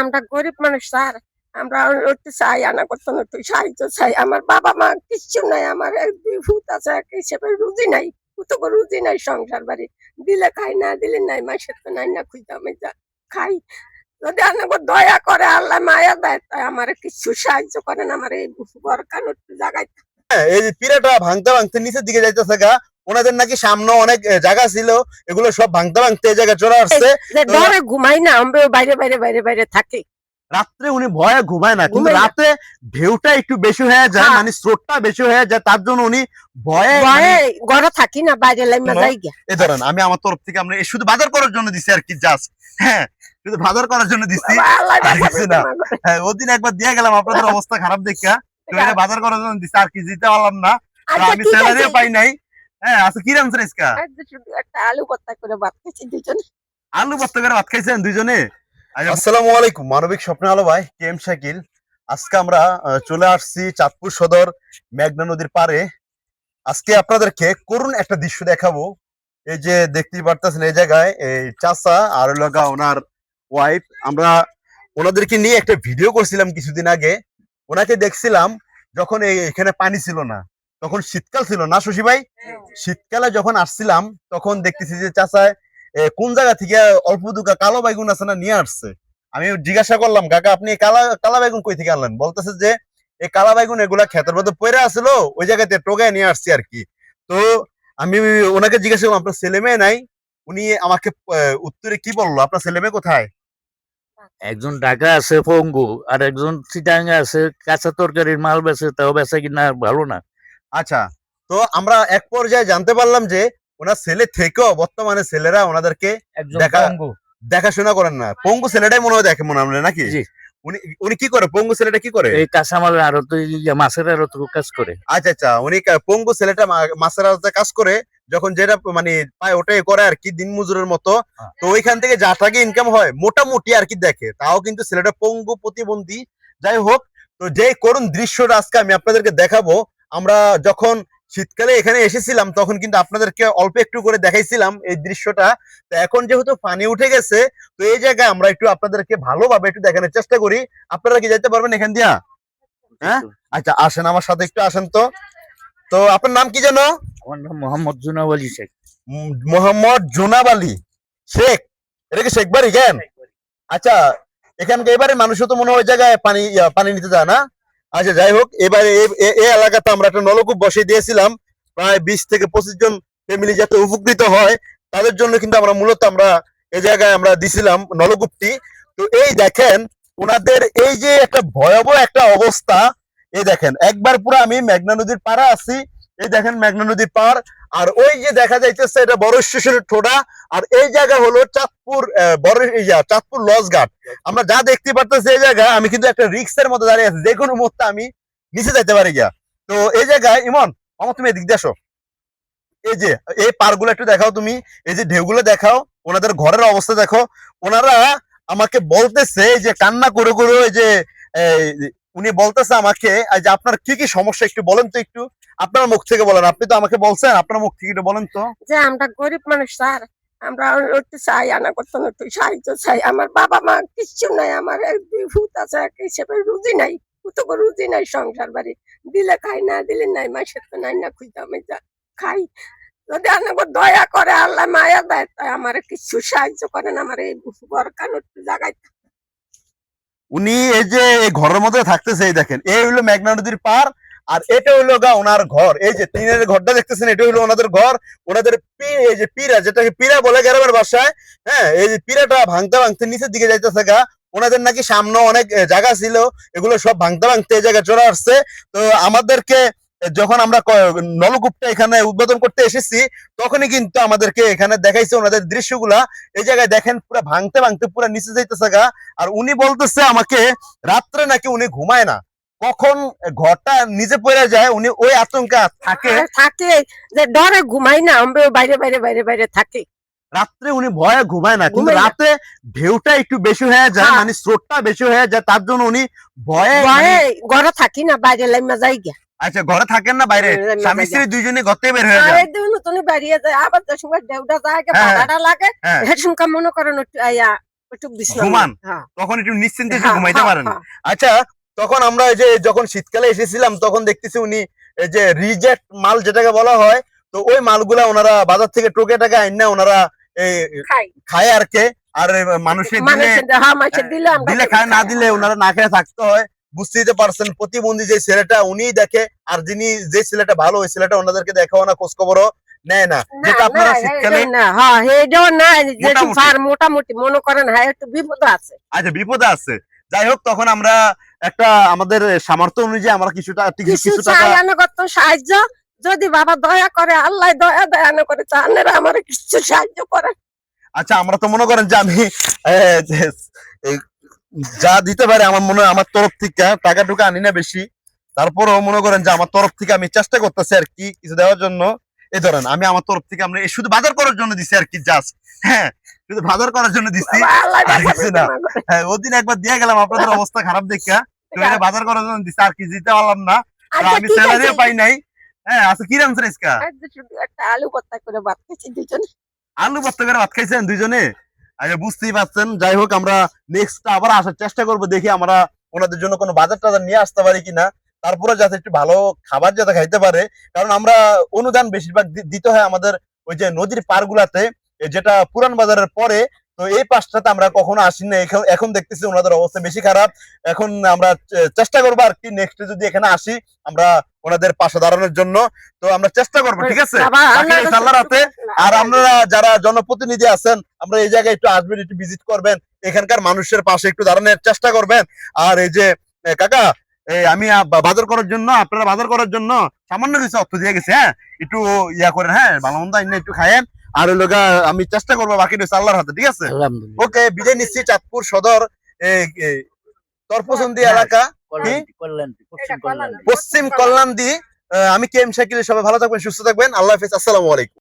আমরা গরিব মানুষ স্যার। আমরা একটু চাই আনা করতে একটু সাহায্য চাই। আমার বাবা মা কিচ্ছু নাই আমার দুই ভূত আছে এক হিসেবে রুজি নাই। তো রুজি নাই সংসার বাড়ি। দিলে খাই না দিলে নাই মাসের তো নাই না খুঁজতে আমি যা খাই। যদি আমাকে দয়া করে আল্লাহ মায়া দেয় তাই আমার কিছু সাহায্য করেন আমার এই বরকান একটু জায়গায় হ্যাঁ, এই যে পিরাটা ভাঙতে ভাঙতে নিচের দিকে যাইতেছে গা ওনাদের নাকি সামনে অনেক জায়গা ছিল এগুলো সব ভাঙতে ভাঙতে এই জায়গায় চলে আসছে। ঘুমাই না আমরা বাইরে বাইরে বাইরে বাইরে থাকি। রাত্রে উনি ভয়ে ঘুমায় না কিন্তু রাতে ঢেউটা একটু বেশি হয়ে যায় হ্যাঁ। মানে স্রোতটা বেশি হয়ে যায় তার জন্য উনি ভয়ে ভয়ে ঘরে থাকি না বাইরে লাইমা যাই এ ধরেন আমি আমার তরফ থেকে আমরা শুধু বাজার করার জন্য দিছি আর কি জাস্ট হ্যাঁ শুধু বাজার করার জন্য দিছি। না। হ্যাঁ ওদিন একবার দিয়ে গেলাম আপনাদের অবস্থা খারাপ দেখা। বাজার করার জন্য দিছি আর কি দিতে পারলাম না। আচ্ছা, আমি স্যালারিও পাই নাই। হ্যাঁ আচ্ছা কি রান্না ইসকা একটা আলু ভর্তা করে ভাত খাইছি দুজনে। আলু ভর্তা করে ভাত খাইছেন দুইজনে আসসালামু আলাইকুম মানবিক স্বপ্নে আলো ভাই কেম শাকিল। আজকে আমরা চলে আসছি চাঁদপুর সদর মেঘনা নদীর পারে আজকে আপনাদেরকে করুন একটা দৃশ্য দেখাবো। এই যে দেখতেই পারতেছেন এই জায়গায় এই চাচা আর লগা ওনার ওয়াইফ আমরা ওনাদেরকে নিয়ে একটা ভিডিও করছিলাম কিছুদিন আগে। ওনাকে দেখছিলাম যখন এই এখানে পানি ছিল না। তখন শীতকাল ছিল না শশী ভাই শীতকালে যখন আসছিলাম তখন দেখতেছি যে চাচায় কোন জায়গা থেকে অল্প দুকা কালো বেগুন আছে না নিয়ে আসছে? আমি জিজ্ঞাসা করলাম কাকা আপনি কালা কালা বেগুন কই থেকে আনলেন? বলতেছে যে এই কালা বেগুন এগুলা ক্ষেতের মধ্যে পড়ে আসলো ওই জায়গাতে টোগায় নিয়ে আসছি আর কি। তো আমি ওনাকে জিজ্ঞাসা করলাম আপনার ছেলে মেয়ে নাই? উনি আমাকে উত্তরে কি বলল আপনার ছেলে মেয়ে কোথায়? একজন ঢাকা আছে পঙ্গু আর একজন চিটাঙ্গা আছে কাঁচা তরকারির মাল বেছে তাও বেচা কিনা ভালো না। আচ্ছা তো আমরা এক পর্যায়ে জানতে পারলাম যে ওনার ছেলে থেকেও বর্তমানে ছেলেরা ওনাদেরকে দেখা- দেখাশোনা করেন না। পঙ্গু ছেলেটাই মনে হয় দেখে মনে হয় নাকি? উনি উনি কি করে? পঙ্গু ছেলেটা কি করে? এই কাঁচামালের মাছের কাজ করে। আচ্ছা আচ্ছা উনি পঙ্গু ছেলেটা মাছের আড়তে কাজ করে যখন যেটা মানে পায় ওটাই করে আর কি দিন মজুরের মতো হ্যাঁ। তো ওইখান থেকে যা টাকা ইনকাম হয় মোটামুটি আর কি দেখে। তাও কিন্তু ছেলেটা পঙ্গু প্রতিবন্ধী। যাই হোক তো যে করুন দৃশ্যটা আজকে আমি আপনাদেরকে দেখাবো আমরা যখন শীতকালে এখানে এসেছিলাম তখন কিন্তু আপনাদেরকে অল্প একটু করে দেখাইছিলাম এই দৃশ্যটা। তো এখন যেহেতু পানি উঠে গেছে তো এই জায়গায় আমরা একটু আপনাদেরকে ভালোভাবে একটু দেখানোর চেষ্টা করি। আপনারা কি যেতে পারবেন এখান দিয়া? হ্যাঁ? আচ্ছা আসেন আমার সাথে একটু আসেন তো। তো আপনার নাম কি জানো আমার নাম মোহাম্মদ জুনাব আলী শেখ মোহাম্মদ জোনাব আলী শেখ। এটা কি শেখ বাড়ি কেন? আচ্ছা এখানকার এবারে মানুষও তো মনে হয় ওই জায়গায় পানি পানি নিতে যায় না? আচ্ছা যাই হোক, এবারে এই এলাকাতে আমরা একটা নলকূপ বসিয়ে দিয়েছিলাম। প্রায় বিশ থেকে পঁচিশ জন ফ্যামিলি যাতে উপকৃত হয়, তাদের জন্য কিন্তু আমরা মূলত আমরা এই জায়গায় আমরা দিছিলাম নলকূপটি। তো এই দেখেন, ওনাদের এই যে একটা ভয়াবহ একটা অবস্থা, এই দেখেন, একবার পুরো আমি মেঘনা নদীর পাড়া আছি এই দেখেন মেঘনা নদীর পাড় আর ওই যে দেখা যাইতেছে এটা বড় স্টেশনের ঠোঁটা, আর এই জায়গা হলো চাঁদপুর বড় চাঁদপুর লজ ঘাট। আমরা যা দেখতে পারতেছি এই জায়গা আমি কিন্তু একটা রিক্সের মধ্যে দাঁড়িয়ে আছি যে কোনো মুহূর্তে আমি নিচে যাইতে পারি গিয়া। তো এই জায়গায়, ইমন আমার তুমি এদিক দিয়ে আসো। এই যে, এই পারগুলো একটু দেখাও তুমি, এই যে ঢেউগুলো দেখাও, ওনাদের ঘরের অবস্থা দেখো। ওনারা আমাকে বলতেছে, এই যে কান্না করে করে যে উনি বলতেছে আমাকে যে আপনার কি কি সমস্যা একটু বলেন তো একটু। আপনার মুখ থেকে বলেন, আপনি তো আমাকে বলছেন, আপনার মুখ থেকে বলেন তো। যে আমরা গরিব মানুষ, স্যার, আমরা একটু চাই, আনা করতে একটু সাহায্য চাই। আমার বাবা মা কিচ্ছু নাই, আমার দুই ভূত আছে, এক হিসেবে রুজি নাই। তো রুজি নাই সংসার বাড়ি। দিলে খাই, না দিলে নাই, মাসের তো নাই না খুঁজতে আমি যা খাই। যদি আমাকে দয়া করে আল্লাহ মায়া দেয়, তাই আমার কিছু সাহায্য করেন, আমার এই বরকান একটু জায়গায় উনি এই যে ঘরের মধ্যে থাকতেছে, এই দেখেন, এই হলো মেঘনা নদীর পার আর এটা হলো গা ওনার ঘর। এই যে টিনের ঘরটা দেখতেছেন, এটা হলো ওনাদের ঘর। ওনাদের এই যে পিরা, যেটাকে পিরা বলে গ্রামের বাসায় হ্যাঁ এই যে পিরাটা ভাঙতে ভাঙতে নিচের দিকে যাইতেছে গা। ওনাদের নাকি সামনে অনেক জায়গা ছিল, এগুলো সব ভাঙতে ভাঙতে এই জায়গায় চলে আসছে। তো আমাদেরকে যখন আমরা নলকূপটা এখানে উদ্বোধন করতে এসেছি তখনই কিন্তু আমাদেরকে এখানে দেখাইছে ওনাদের দৃশ্যগুলা। এই জায়গায় দেখেন পুরো ভাঙতে ভাঙতে পুরো নিচে যাইতেছে গা। আর উনি বলতেছে আমাকে রাত্রে নাকি উনি ঘুমায় না। কখন ঘরটা নিচে পড়ে যায় উনি ওই আতঙ্কে থাকে। থাকে যে ডরে ঘুমাই না আমরা বাইরে বাইরে বাইরে বাইরে থাকি। রাত্রে উনি ভয়ে ঘুমায় না কিন্তু ঘুমায়। রাতে ঢেউটা একটু বেশি হয়ে যায় হ্যাঁ। মানে স্রোতটা বেশি হয়ে যায় তার জন্য উনি ভয়ে ভয়ে মানে- ঘরে থাকি না বাইরে লাইমা যাই গিয়া। আচ্ছা ঘরে থাকেন না বাইরে? বাইরে স্বামী স্ত্রী দুইজনে ঘরতে বের হয়ে যায় এই দিন তুমি বাড়িয়ে যায় আবার যে সময় দেউটা যায় হ্যাঁ, ভাড়াটা লাগে। হ্যাঁ। হে সময় মনে করেন একটু আয়া একটু বিশ্রাম ঘুমান? হ্যাঁ। তখন একটু নিশ্চিন্তে একটু হ্যাঁ, ঘুমাইতে হ্যাঁ, পারেন। হ্যাঁ। আচ্ছা তখন আমরা এই যে যখন শীতকালে এসেছিলাম তখন দেখতেছি উনি এই যে রিজেক্ট মাল যেটাকে বলা হয় তো ওই মালগুলা ওনারা বাজার থেকে টোকে টাকা আইন না ওনারা এই খায়। আর কে। আর মানুষের দিলে হ্যাঁ মানুষের দিলে দিলে খায় না দিলে ওনারা না খেয়ে থাকতে হয়। বুঝতেই তো পারছেন প্রতিবন্ধী যে ছেলেটা উনি দেখে আর যিনি যে ছেলেটা ভালো ওই ছেলেটা ওনাদেরকে দেখাও না খোঁজ খবরও নেয় না। না, যেটা আপনারা শীতকালে না, হ্যাঁ, এইটাও না, যেটু মোটামুটি। মোটামুটি মনে করেন হ্যাঁ একটু বিপদ আছে। আচ্ছা বিপদে আছে। যাই হোক তখন আমরা একটা আমাদের সামর্থ্য অনুযায়ী আমরা কিছুটা কিছু টাকা সাহায্য। যদি বাবা দয়া করে আল্লাহ দয়া দয়ানো করে চানেরা আমার কিছু সাহায্য করে আচ্ছা আমরা তো মনে করেন যে আমি যে, দিতে পারে আমার মনে হয় আমার তরফ থেকে টাকা টুকা আনি না বেশি। তারপরেও মনে করেন যে আমার তরফ থেকে আমি চেষ্টা করতেছি আর কি কিছু দেওয়ার জন্য। এই ধরেন আমি আমার তরফ থেকে আমরা শুধু বাজার করার জন্য দিছি আর কি জাস্ট হ্যাঁ শুধু বাজার করার জন্য দিছি। না। হ্যাঁ ওদিন একবার দিয়ে গেলাম আপনাদের অবস্থা খারাপ দেখা। তো এটা বাজার করার জন্য দিছি আর কি দিতে পারলাম না। আচ্ছা, আমি স্যালারিও পাই নাই। হ্যাঁ আচ্ছা কি শুধু একটা আলু ভর্তা করে ভাত খেয়েছি দুজনে। আলু ভর্তা করে ভাত খাইছেন দুইজনে আচ্ছা বুঝতেই পারছেন। যাই হোক, আমরা নেক্সট আবার আসার চেষ্টা করব, দেখি আমরা ওনাদের জন্য কোনো বাজার টাজার নিয়ে আসতে পারি কিনা। তারপরে যাতে একটু ভালো খাবার যাতে খাইতে পারে। কারণ আমরা অনুদান বেশিরভাগ দিতে হয় আমাদের ওই যে নদীর পার গুলাতে যেটা পুরান বাজারের পরে তো এই পাশটাতে আমরা কখনো আসি না এখন এখন দেখতেছি ওনাদের অবস্থা বেশি খারাপ। এখন আমরা চেষ্টা করব আর কি নেক্সট যদি এখানে আসি আমরা ওনাদের পাশে দাঁড়ানোর জন্য। তো আমরা চেষ্টা করব ঠিক আছে। কাছে- আর আপনারা যারা জনপ্রতিনিধি আছেন আমরা এই জায়গায় একটু আসবেন একটু ভিজিট করবেন। এখানকার মানুষের পাশে একটু দাঁড়ানোর চেষ্টা করবেন। আর এই যে কাকা আমি বাজার করার জন্য আপনারা বাজার করার জন্য সামান্য কিছু অর্থ দিয়ে গেছে হ্যাঁ? একটু ইয়া করেন হ্যাঁ? ভালো মন্দ একটু খায়েন। আর আমি চেষ্টা করব বাকি রয়েছে আল্লাহর হাতে ঠিক আছে? ওকে বিদায় নিচ্ছি চাঁদপুর সদর তরপসন্দি হ্যাঁ। এলাকা। পশ্চিম কল্যাণী। দি আহ, আমি কেম শাকিল সবাই ভালো থাকবেন সুস্থ থাকবেন। আল্লাহ হাফিজ আসসালামু আলাইকুম।